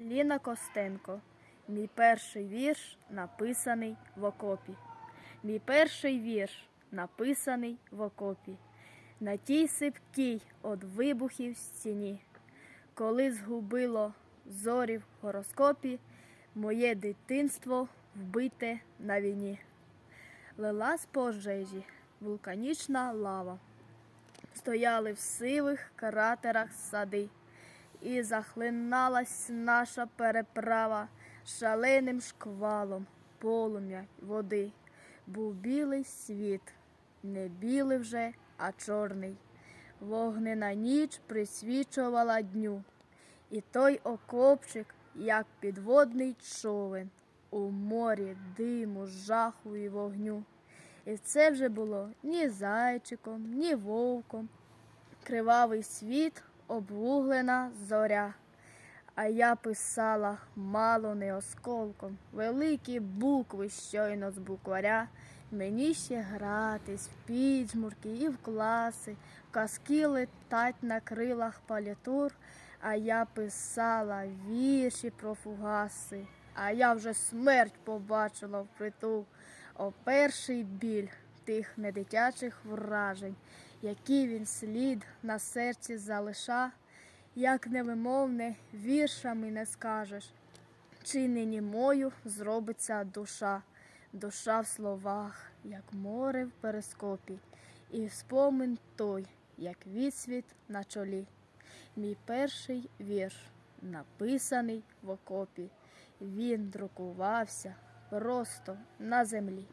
Ліна Костенко. Мій перший вірш написаний в окопі. Мій перший вірш написаний в окопі. На тій сипкій од вибухів стіні. Коли згубило зорі в гороскопі, моє дитинство вбите на війні. Лила з пожежі вулканічна лава. Стояли в сивих кратерах сади, і захлиналась наша переправа шаленим шквалом полум'я води. Був білий світ, не білий вже, а чорний. Вогнена ніч присвічувала дню, і той окопчик, як підводний човен, у морі диму, жаху і вогню. І це вже було ні зайчиком, ні вовком. Кривавий світ, обвуглена зоря. А я писала мало не осколком, великі букви щойно з букваря. Мені ще гратись в піджмурки і в класи, в казки летать на крилах палітур, а я писала вірші про фугаси, а я вже смерть побачила впритул. О перший біль тих недитячих вражень, які він слід на серці залиша, як невимовне віршами не скажеш, чи нині мою зробиться душа, душа в словах, як море в перископі, і спомин той, як відсвіт на чолі. Мій перший вірш, написаний в окопі, він друкувався просто на землі.